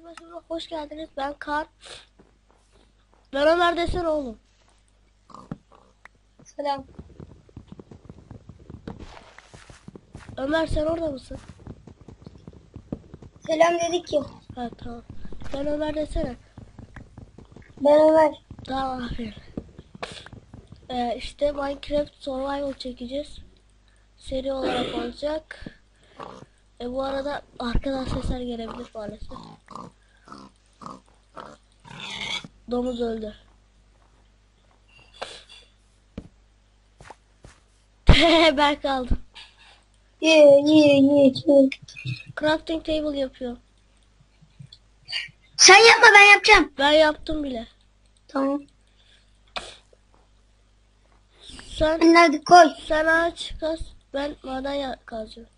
Arkadaşlar hoş geldiniz. Ben Kaan. Ben Ömer desene oğlum. Selam. Ömer sen orada mısın? Selam dedik ya. Ha tamam. Ben Ömer desene. Ben Ömer. Tamam aferin. Ee, işte Minecraft Survival çekeceğiz. Seri olarak olacak. E, bu arada arkadan sesler gelebilir maalesef. Domuz öldü. ben kaldım. Ye ye ye. Crafting table yapıyor. Sen yapma ben yapacağım. Ben yaptım bile. Tamam. Sen Hadi koy. sen ağaç kaz. Ben maden kazacağım.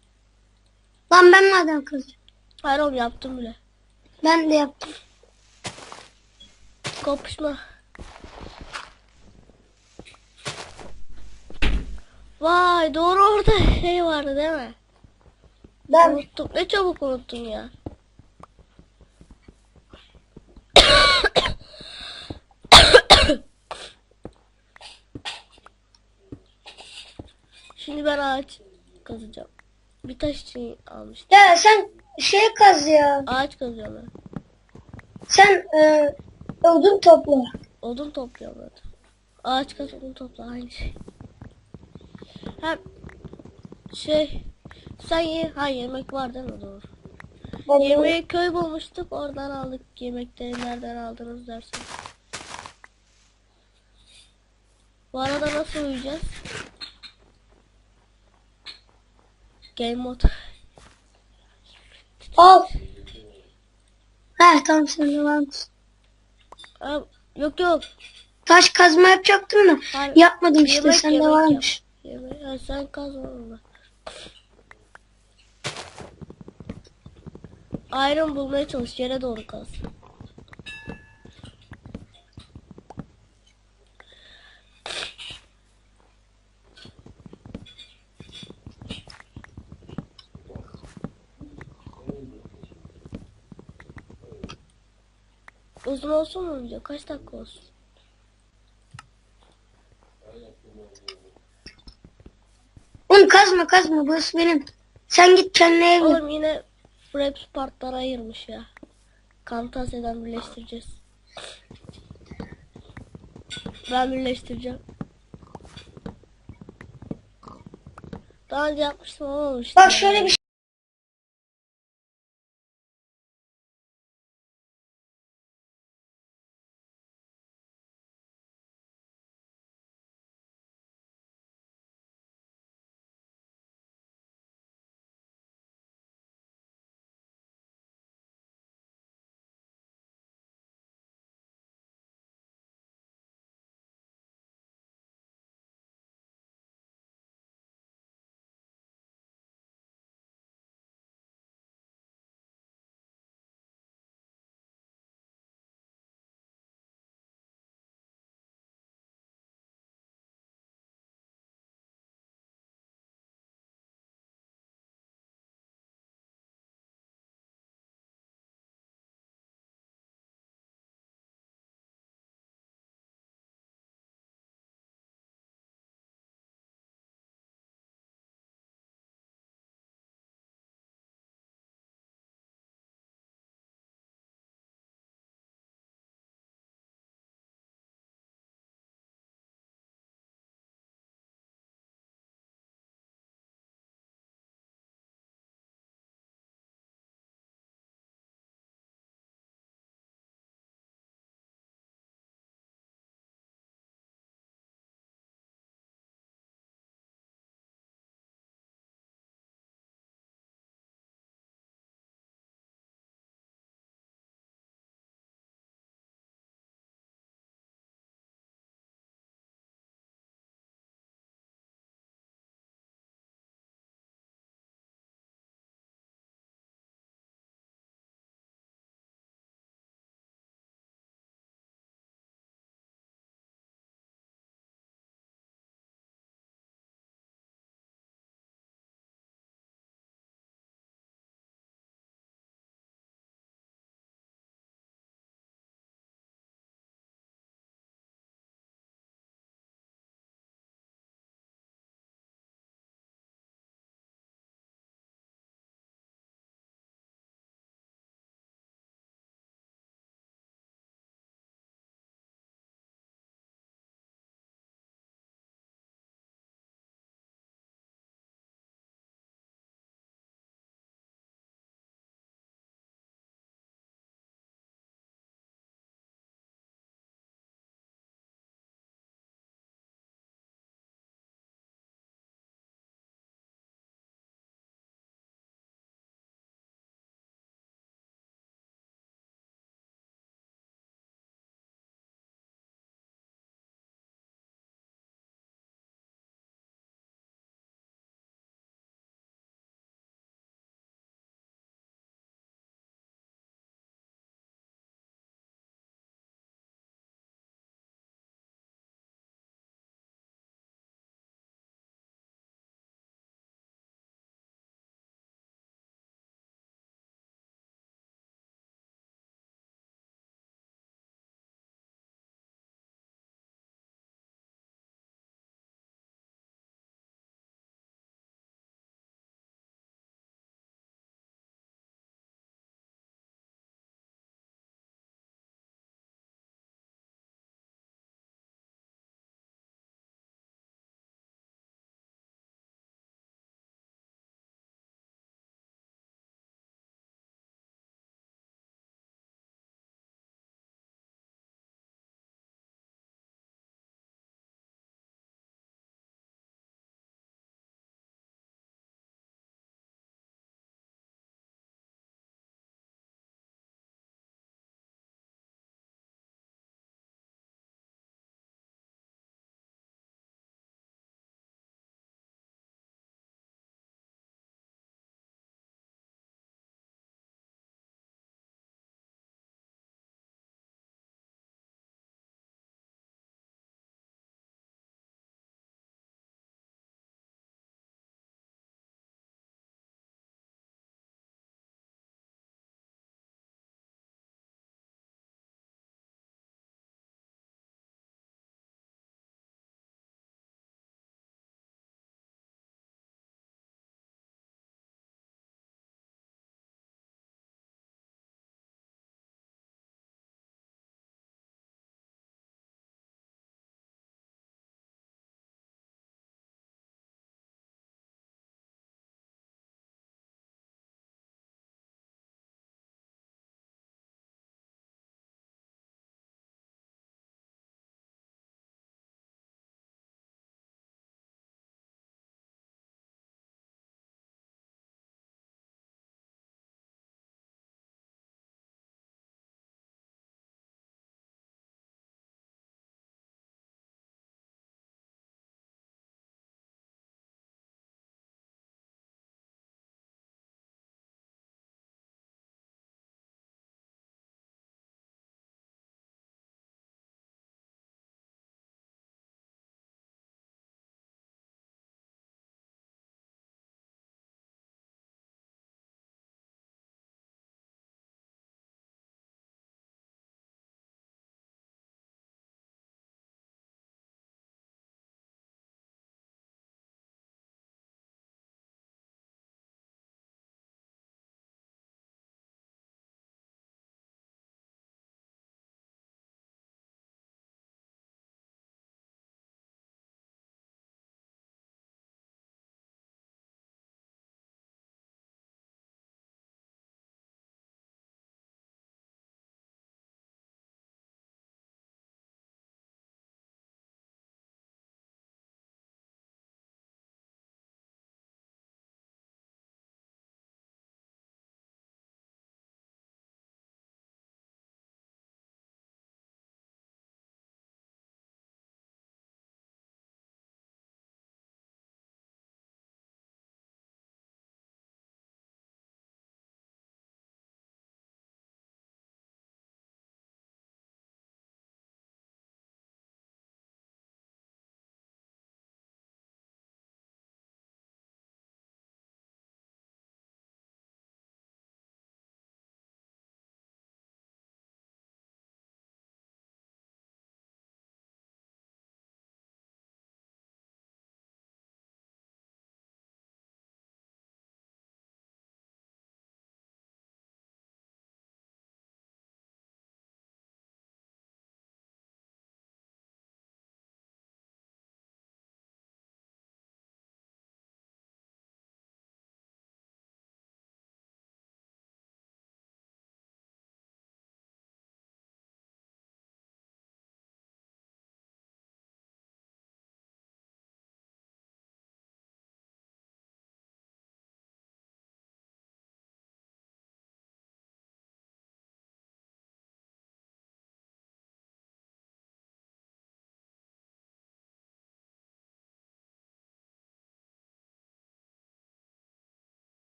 Lan ben madem kız. Hayır oğlum yaptım bile. Ben de yaptım. Kopuşma. Vay doğru orada şey vardı değil mi? Ben Unuttum. Ne çabuk unuttun ya. Şimdi ben ağaç kazacağım. Bir taş için almıştım. ya sen şey kaz ya. Ağaç kazıyorum ben. Sen e, odun topla. Odun topluyorum zaten. Ağaç kaz odun topla aynı şey. Hem şey sen ye ha yemek var değil mi doğru. Ben de- Yemeği köy bulmuştuk oradan aldık yemekleri nereden aldınız dersin. Bu arada nasıl uyuyacağız? Game mode. Al. He tamam sen de varmış. Aa, yok yok. Taş kazma yapacaktım da Hayır, yapmadım işte yemek, sende yemek varmış. Yemeği ha, sen kaz onu. Iron bulmaya çalış yere doğru kaz. Uzun olsun mu video? Kaç dakika olsun? Oğlum kazma kazma burası benim. Sen git kendine ev yap. Oğlum yine Fraps partlara ayırmış ya. Kamtasiye'den birleştireceğiz. Ben birleştireceğim. Daha önce yapmıştım ama olmamıştı. Bak şöyle bir